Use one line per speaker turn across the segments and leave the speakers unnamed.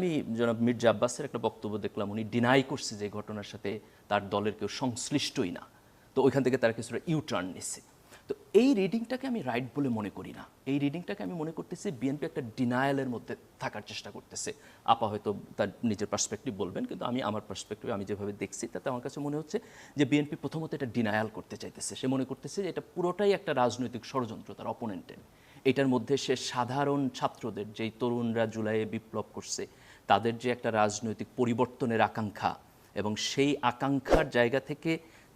আমি জনাব মির্জা আব্বাসের একটা বক্তব্য দেখলাম, উনি ডিনাই করছে যে ঘটনার সাথে তার দলের কেউ সংশ্লিষ্টই না। তো ওইখান থেকে তারা কিছুটা ইউ টার্ন নিচ্ছে তো এই রিডিংটাকে আমি রাইট বলে মনে করি না। এই রিডিংটাকে আমি মনে করতেছি বিএনপি একটা ডিনায়ালের মধ্যে থাকার চেষ্টা করতেছে। আপা হয়তো তার নিজের পার্সপেক্টিভ বলবেন, কিন্তু আমি আমার পার্সপেক্টিভে আমি যেভাবে দেখছি, তাতে আমার কাছে মনে হচ্ছে যে বিএনপি প্রথমত এটা ডিনায়াল করতে চাইতেছে। সে মনে করতেছে যে এটা পুরোটাই একটা রাজনৈতিক ষড়যন্ত্র তার অপোনেন্টের এটার মধ্যে সে সাধারণ ছাত্রদের, যেই তরুণরা জুলাইয়ে বিপ্লব করছে তাদের যে একটা রাজনৈতিক পরিবর্তনের আকাঙ্ক্ষা এবং সেই আকাঙ্ক্ষার জায়গা থেকে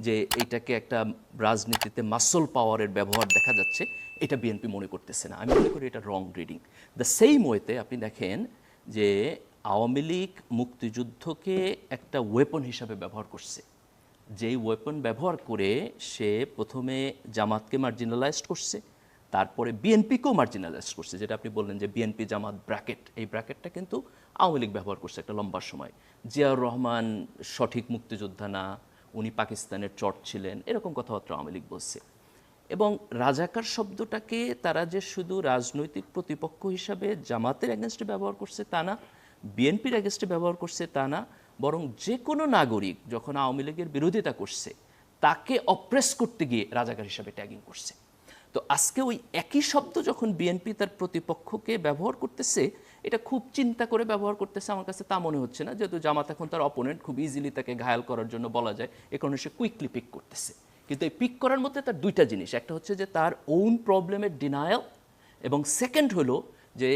যে এটাকে একটা রাজনীতিতে মাসল পাওয়ারের ব্যবহার দেখা যাচ্ছে, এটা বিএনপি মনে করতেছে না। আমি মনে করি এটা রং রিডিং দ্য সেইম ওয়েতে আপনি দেখেন যে আওয়ামী লীগ মুক্তিযুদ্ধকে একটা ওয়েপন হিসাবে ব্যবহার করছে। যেই ওয়েপন ব্যবহার করে সে প্রথমে জামাতকে মার্জিনালাইজড করছে তারপরে বিএনপিকেও মার্জিনালাইজ করছে, যেটা আপনি বললেন যে বিএনপি জামাত ব্র্যাকেট এই ব্র্যাকেটটা কিন্তু আওয়ামী লীগ ব্যবহার করছে একটা লম্বা সময়। জিয়াউর রহমান সঠিক মুক্তিযোদ্ধা না, উনি পাকিস্তানের চট ছিলেন, এরকম কথাবার্তা আওয়ামী লীগ বলছে। এবং রাজাকার শব্দটাকে তারা যে শুধু রাজনৈতিক প্রতিপক্ষ হিসাবে জামাতের অ্যাগেনস্টে ব্যবহার করছে তা না বিএনপির অ্যাগেনস্টে ব্যবহার করছে তা না, বরং যে কোনো নাগরিক যখন আওয়ামী লীগের বিরোধিতা করছে, তাকে অপ্রেস করতে গিয়ে রাজাকার হিসাবে ট্যাগিং করছে। তো আজকে ওই একই শব্দ যখন বিএনপি তার প্রতিপক্ষকে ব্যবহার করতেছে, এটা খুব চিন্তা করে ব্যবহার করতেছে, আমার কাছে তা মনে হচ্ছে না। যেহেতু জামাত এখন তার অপোনেন্ট খুব ইজিলি তাকে ঘায়াল করার জন্য বলা যায়। এ কারণে সে কুইকলি পিক করতেছে। কিন্তু এই পিক করার মধ্যে তার দুইটা জিনিস। একটা হচ্ছে যে তার ওন প্রবলেমের ডিনায়াল এবং সেকেন্ড হলো যে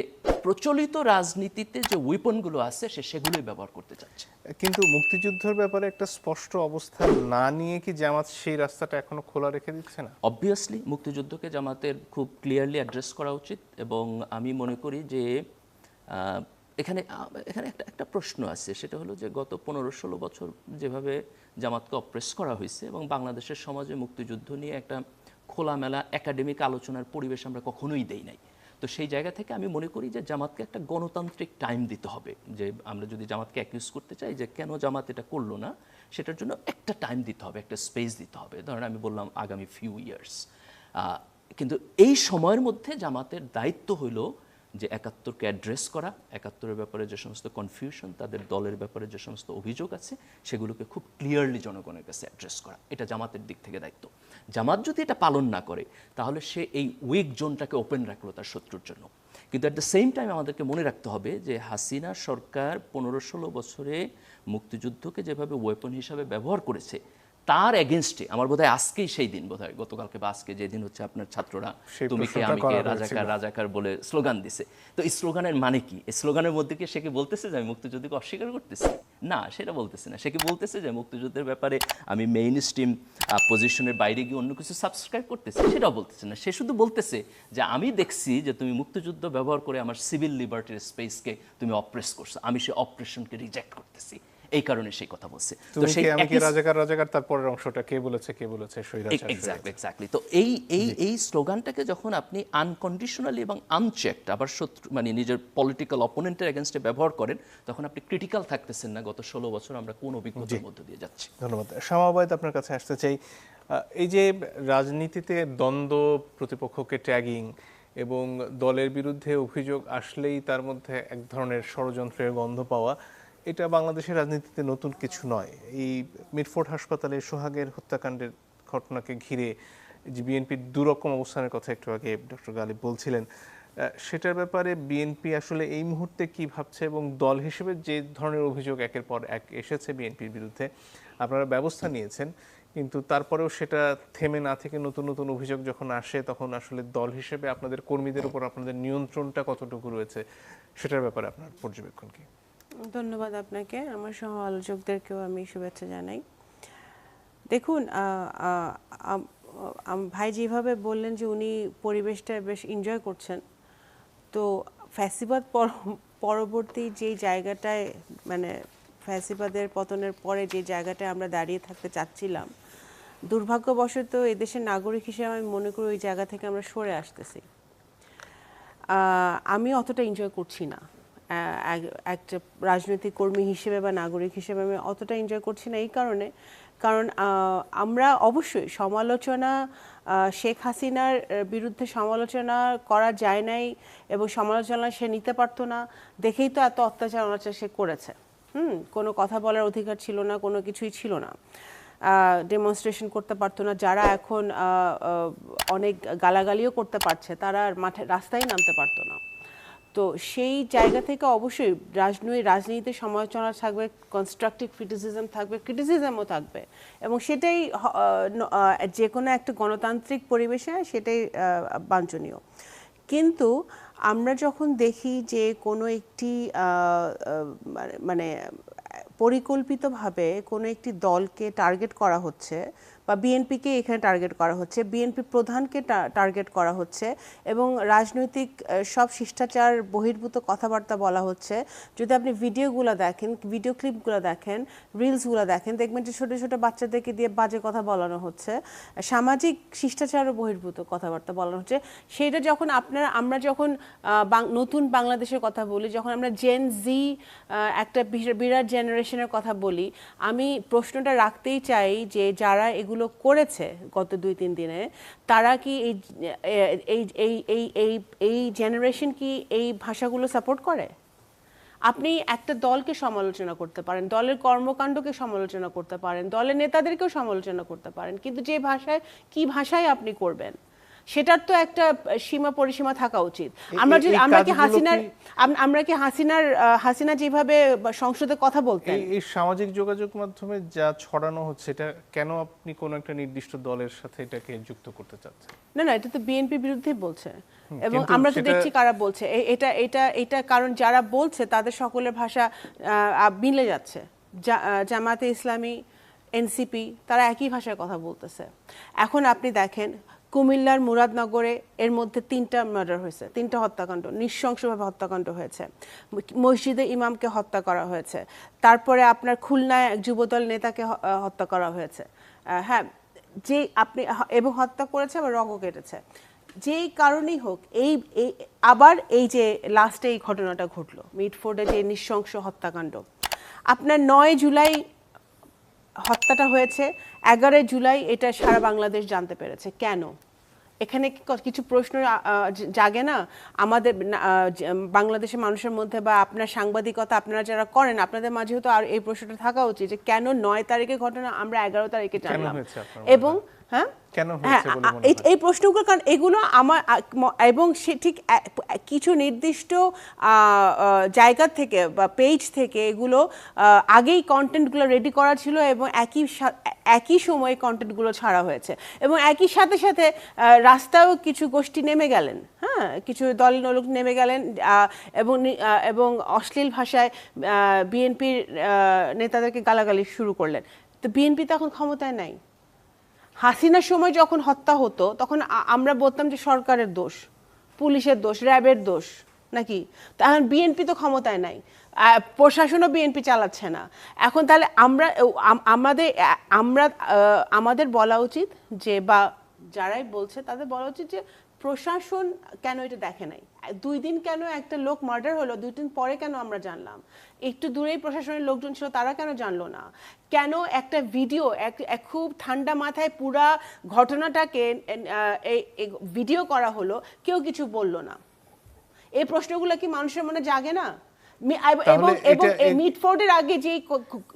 প্রচলিত রাজনীতিতে যে উইপনগুলো আছে সে সেগুলোই ব্যবহার করতে চাচ্ছে।
কিন্তু মুক্তিযুদ্ধের ব্যাপারে একটা স্পষ্ট অবস্থান না নিয়ে কি জামাত সেই রাস্তাটা এখনও খোলা রেখে দিচ্ছে না?
অবভিয়াসলি মুক্তিযুদ্ধকে জামাতের খুব ক্লিয়ারলি অ্যাড্রেস করা উচিত এবং আমি মনে করি যে এখানে এখানে একটা একটা প্রশ্ন আছে সেটা হলো যে গত পনেরো ষোলো বছর যেভাবে জামাতকে অপ্রেস করা হয়েছে এবং বাংলাদেশের সমাজে মুক্তিযুদ্ধ নিয়ে একটা খোলামেলা একাডেমিক আলোচনার পরিবেশ আমরা কখনোই দেই নাই। তো সেই জায়গা থেকে আমি মনে করি যে জামাতকে একটা গণতান্ত্রিক টাইম দিতে হবে। যে আমরা যদি জামাতকে অ্যাকিউজ করতে চাই যে কেন জামাত এটা করল না, সেটার জন্য একটা টাইম দিতে হবে, একটা স্পেস দিতে হবে। ধরেন আমি বললাম আগামী ফিউ ইয়ার্স কিন্তু এই সময়ের মধ্যে জামাতের দায়িত্ব হইল যে একাত্তরকে অ্যাড্রেস করা, একাত্তরের ব্যাপারে যে সমস্ত কনফিউশন তাদের দলের ব্যাপারে যে সমস্ত অভিযোগ আছে, সেগুলোকে খুব ক্লিয়ারলি জনগণের কাছে অ্যাড্রেস করা। এটা জামাতের দিক থেকে দায়িত্ব। জামাত যদি এটা পালন না করে, তাহলে সে এই উইক জোনটাকে ওপেন রাখল তার শত্রুর জন্য। কিন্তু অ্যাট দ্য সেম টাইম আমাদেরকে মনে রাখতে হবে যে হাসিনা সরকার পনেরো ষোলো বছরে মুক্তিযুদ্ধকে যেভাবে ওয়েপন হিসাবে ব্যবহার করেছে তার এগেনস্টে আমার বোধহয় আজকেই সেই দিন বোধহয় গতকালকে বা আজকে যেদিন হচ্ছে আপনার ছাত্ররা তুমি কে
প্রশ্নটা
আমি কে রাজাকার রাজাকার বলে স্লোগান দিছে। তো এই স্লোগানের মানে কি? এই স্লোগানের মধ্যে কি সে কি বলতেছে যে আমি মুক্তিযুদ্ধকে অস্বীকার করতেছি? না সেটা বলতেছে না। সে কি বলতেছে যে মুক্তিযুদ্ধের ব্যাপারে আমি মেইন স্ট্রিম পজিশনের বাইরে গিয়ে অন্য কিছু সাবস্ক্রাইব করতেছি? সেটাও বলতেছে না। সে শুধু বলতেছে যে আমি দেখছি যে তুমি মুক্তিযুদ্ধ ব্যবহার করে আমার সিভিল লিবার্টির স্পেসকে তুমি অপ্রেস করছ। আমি সেই অপারেশনকে রিজেক্ট করতেছি। এই কারণে সেই কথা বলছে। তো সেই
আমি কি
একই-
রাজাকার রাজাকার তারপরের অংশটা কে বলেছে কে বলেছে
এক্স্যাক্টলি এক্স্যাক্টলি তো এই এই এই স্লোগানটাকে যখন আপনি আনকন্ডিশনালি এবং আনচেকড আবার শত্রু মানে নিজের পলিটিক্যাল অপোনেন্টের এগেনস্টে ব্যবহার করেন তখন আপনি ক্রিটিক্যাল থাকতেছেন না গত ষোলো বছর আমরা কোন অভিজ্ঞতার মধ্যে দিয়ে যাচ্ছি।
ধন্যবাদ। শ্যামাবাদ আপনার কাছে আসতে চাই। এই যে রাজনীতিতে দ্বন্দ্ব প্রতিপক্ষকে ট্যাগিং এবং দলের বিরুদ্ধে অভিযোগ আসলেই তার মধ্যে এক ধরনের ষড়যন্ত্রের গন্ধ পাওয়া এটা বাংলাদেশের রাজনীতিতে নতুন কিছু নয়। এই মিটফোর্ড হাসপাতালে সোহাগের হত্যাকাণ্ডের ঘটনাকে ঘিরে যে বিএনপির দুরকম অবস্থানের কথা একটু আগে ডক্টর গালিব বলছিলেন সেটার ব্যাপারে বিএনপি আসলে এই মুহূর্তে কি ভাবছে এবং দল হিসেবে যে ধরনের অভিযোগ একের পর এক এসেছে বিএনপির বিরুদ্ধে, আপনারা ব্যবস্থা নিয়েছেন, কিন্তু তারপরেও সেটা থেমে না থেকে নতুন নতুন অভিযোগ যখন আসে, তখন আসলে দল হিসেবে আপনাদের কর্মীদের উপর আপনাদের নিয়ন্ত্রণটা কতটুকু রয়েছে, সেটার ব্যাপারে আপনার পর্যবেক্ষণ কি?
ধন্যবাদ আপনাকে। আমার সহ আলোচকদেরকেও আমি শুভেচ্ছা জানাই। দেখুন ভাই যেভাবে বললেন যে উনি পরিবেশটা বেশ এনজয় করছেন, তো ফ্যাসিবাদ পর- পরবর্তী যে জায়গাটায় মানে ফ্যাসিবাদের পতনের পরে যে জায়গাটায় আমরা দাঁড়িয়ে থাকতে চাচ্ছিলাম, দুর্ভাগ্যবশত এদেশের নাগরিক হিসেবে আমি মনে করি ওই জায়গা থেকে আমরা সরে আসতেছি। আমি অতটা এনজয় করছি না। একটা রাজনৈতিক কর্মী হিসেবে বা নাগরিক হিসেবে আমি অতটা এনজয় করছি না এই কারণে। কারণ আমরা অবশ্যই সমালোচনা শেখ হাসিনার বিরুদ্ধে সমালোচনা করা যায় নাই এবং সমালোচনা সে নিতে পারতো না। দেখেই তো এত অত্যাচার, অনাচার সে করেছে। হুম, কোনো কথা বলার অধিকার ছিল না, কোনো কিছুই ছিল না। ডেমনস্ট্রেশন করতে পারতো না। যারা এখন অনেক গালাগালিও করতে পারছে, তারা মাঠে, রাস্তায় নামতে পারতো না। তো সেই জায়গা থেকে অবশ্যই রাজনৈতিক রাজনীতিতে সমালোচনা থাকবে কনস্ট্রাকটিভ ক্রিটিসিজম থাকবে ক্রিটিসিজমও থাকবে। এবং সেটাই যে কোনো একটা গণতান্ত্রিক পরিবেশে সেটাই বাঞ্ছনীয়। কিন্তু আমরা যখন দেখি যে কোনো একটি মানে- মানে পরিকল্পিতভাবে কোনো একটি দলকে টার্গেট করা হচ্ছে বা বিএনপিকে এখানে টার্গেট করা হচ্ছে বিএনপি প্রধানকে টার্গেট করা হচ্ছে এবং রাজনৈতিক সব শিষ্টাচার বহির্ভূত কথাবার্তা বলা হচ্ছে। যদি আপনি ভিডিওগুলো দেখেন, ভিডিও ক্লিপগুলো দেখেন, রিলসগুলো দেখেন, দেখবেন যে ছোটো ছোটো বাচ্চাদেরকে দিয়ে বাজে কথা বলানো হচ্ছে, সামাজিক শিষ্টাচার বহির্ভূত কথাবার্তা বলানো হচ্ছে। সেটা যখন আপনারা, আমরা যখন নতুন বাংলাদেশের কথা বলি, যখন আমরা জেন জি একটা বিরাট জেনারেশনের কথা বলি, আমি প্রশ্নটা রাখতেই চাই যে যারা এগুলো করেছে গত দুই, তিন দিনে, তারা কি এই এই এই এই এই এই জেনারেশন কি এই ভাষাগুলো সাপোর্ট করে? আপনি একটা দলকে সমালোচনা করতে পারেন, দলের কর্মকাণ্ডকে সমালোচনা করতে পারেন, দলের নেতাদেরকেও সমালোচনা করতে পারেন, কিন্তু যে ভাষায়, কি ভাষায় আপনি করবেন? সেটার তো একটা সীমা পরিসীমা থাকা উচিত। আমরা যদি আমরা কি হাসিনার আমরা কি হাসিনার হাসিনা যেভাবে সংসদে কথা বলতেন?
এই সামাজিক যোগাযোগ মাধ্যমে যা ছড়ানো হচ্ছে এটা কেন আপনি কোনো একটা নির্দিষ্ট দলের সাথে এটাকে যুক্ত করতে চাচ্ছেন?
না না এটা তো বিএনপি বিরুদ্ধেই বলছে। এবং আমরা তো দেখছি কারা বলছে। এটা এটা এটা কারণ যারা বলছে তাদের সকলের ভাষা মিলে যাচ্ছে। জামাতে ইসলামী এনসিপি তারা একই ভাষায় কথা বলতেছে। এখন আপনি দেখেন কুমিল্লার মুরাদনগরে এর মধ্যে তিনটা মার্ডার হয়েছে, তিনটা হত্যাকাণ্ড, নৃশংসভাবে হত্যাকাণ্ড হয়েছে। মসজিদে ইমামকে হত্যা করা হয়েছে। তারপরে আপনার খুলনায় এক যুবদল নেতাকে হত্যা করা হয়েছে। হ্যাঁ যে আপনি এবং হত্যা করেছে আবার রগও কেটেছে। যেই কারণেই হোক, এই আবার এই যে লাস্টে এই ঘটনাটা ঘটলো মিটফোর্ডে যে নৃশংস হত্যাকাণ্ড। আপনার নয় জুলাই হত্যাটা হয়েছে। এগারোই জুলাই এটা সারা বাংলাদেশ জানতে পেরেছে। কেন? এখানে কি কিছু প্রশ্ন জাগে না? আমাদের বাংলাদেশের মানুষের মধ্যে বা আপনার সাংবাদিকতা আপনারা যারা করেন আপনাদের মাঝেও তো আর এই প্রশ্নটা থাকা উচিত যে কেন নয় তারিখে ঘটনা আমরা এগারো তারিখে জানলাম। এবং হ্যাঁ?
কেন
হ্যাঁ
হয়েছে বলে মনে
এই-
হয়?
এই প্রশ্নগুলো কারণ এগুলো আমার এবং সে ঠিক কিছু নির্দিষ্ট জায়গা থেকে বা পেজ থেকে এগুলো আগেই কন্টেন্টগুলো রেডি করা ছিল এবং একই একই সময়ে কন্টেন্টগুলো ছাড়া হয়েছে। এবং একই সাথে সাথে আ, রাস্তায়ও কিছু গোষ্ঠী নেমে গেলেন হ্যাঁ? কিছু দল লোক নেমে গেলেন এবং এবং অশ্লীল ভাষায় বিএনপির নেতাদেরকে গালাগালি শুরু করলেন। তো বিএনপি তো এখন ক্ষমতায় নাই। হাসিনার সময় যখন হত্যা হতো, তখন আমরা বলতাম যে সরকারের দোষ, পুলিশের দোষ, র্যাবের দোষ, নাকি? এখন বিএনপি তো ক্ষমতায় নাই। প্রশাসনও বিএনপি চালাচ্ছে না। এখন তাহলে আমরা আমাদের আমরা আমাদের বলা উচিত যে, বা যারাই বলছে তাদের বলা উচিত যে, প্রশাসন কেন এটা দেখে নাই? দুই দিন কেন একটা লোক মার্ডার হলো? দুই দিন পরে কেন আমরা জানলাম? একটু দূরেই প্রশাসনের লোকজন ছিল তারা কেন জানলো না? কেন একটা ভিডিও এক খুব ঠান্ডা মাথায় পুরা ঘটনাটাকে ভিডিও করা হলো কেউ কিছু বলল না। এই প্রশ্নগুলো কি মানুষের মনে জাগে না? এব- এবং মিটফোর্ডের আগে যে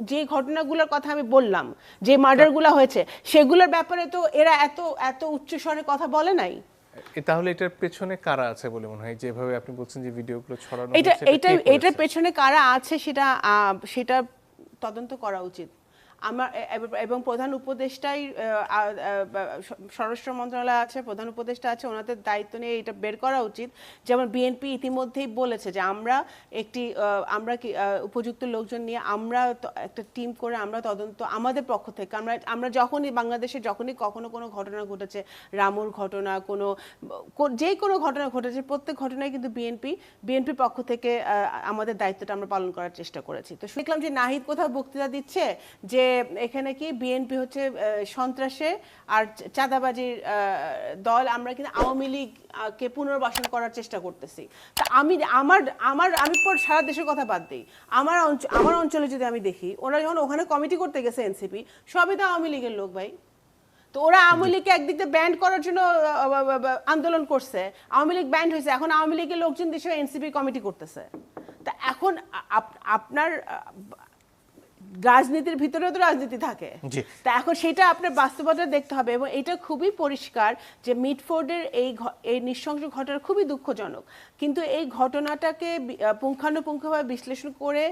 যে ঘটনাগুলোর কথা আমি বললাম যে মার্ডারগুলো হয়েছে সেগুলোর ব্যাপারে তো এরা এত এত উচ্চস্বরে কথা বলে নাই।
তাহলে এটার পেছনে কারা আছে বলে মনে হয়? যেভাবে আপনি বলছেন যে ভিডিওগুলো ছড়ানো
এটা এটা এটার পেছনে কারা আছে সেটা আহ, সেটা তদন্ত করা উচিত। আমার এবং প্রধান উপদেষ্টাই স্বরাষ্ট্র মন্ত্রণালয় আছে, প্রধান উপদেষ্টা আছে, ওনাদের দায়িত্ব নিয়ে এটা বের করা উচিত। যেমন বিএনপি ইতিমধ্যেই বলেছে যে আমরা একটি আমরা কি উপযুক্ত লোকজন নিয়ে আমরা একটা টিম করে আমরা তদন্ত আমাদের পক্ষ থেকে, আমরা আমরা যখনই বাংলাদেশে যখনই কখনো কোনো ঘটনা ঘটেছে, রামুর ঘটনা, কোনো যে কোনো ঘটনা ঘটেছে, প্রত্যেক ঘটনায় কিন্তু বিএনপি বিএনপির পক্ষ থেকে আমাদের দায়িত্বটা আমরা পালন করার চেষ্টা করেছি। তো দেখলাম যে নাহিদ কোথাও বক্তৃতা দিচ্ছে যে এখানে কি বিএনপি হচ্ছে সন্ত্রাসে আর চাঁদাবাজির দল আমরা কিন্তু আওয়ামী লীগ আহ, কে পুনর্বাসন করার চেষ্টা করতেছি। তা আমি আমার আমার আমি পর সারা দেশের কথা বাদ দিই। আমার আমার অঞ্চলে যদি আমি দেখি ওরা যখন ওখানে কমিটি করতে গেছে এনসিপি সবই তো আওয়ামী লীগের লোক ভাই। তো ওরা আওয়ামী লীগকে একদিক দিয়ে ব্যান্ড করার জন্য আন্দোলন করছে। আওয়ামী লীগ ব্যান্ড হয়েছে এখন আওয়ামী লীগের লোকজন দেশে এনসিপি কমিটি করতেছে। তা এখন আপনার রাজনীতির ভিতরেও তো রাজনীতি থাকে। তা এখন সেটা আপনার বাস্তবতা দেখতে হবে এবং এটা খুবই পরিষ্কার যে মিটফোর্ডের এই এই নৃশংস ঘটনা খুবই দুঃখজনক। কিন্তু এই ঘটনাটাকে পুঙ্খানুপুঙ্খভাবে বিশ্লেষণ করে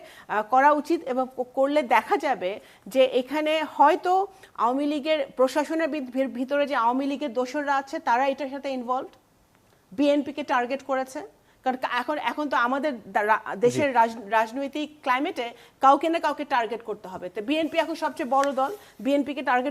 করা উচিত এবং করলে দেখা যাবে যে এখানে হয়তো আওয়ামী লীগের প্রশাসনের ভিত- ভিতরে যে আওয়ামী লীগের দোসররা আছে তারা এটার সাথে ইনভলভ বিএনপিকে টার্গেট করেছে? কারণ এখন এখন তো আমাদের দেশের রাজ- রাজনৈতিক ক্লাইমেটে কাউকে না কাউকে টার্গেট করতে হবে। তো বিএনপি এখন সবচেয়ে বড় দল। বিএনপিকে টার্গেট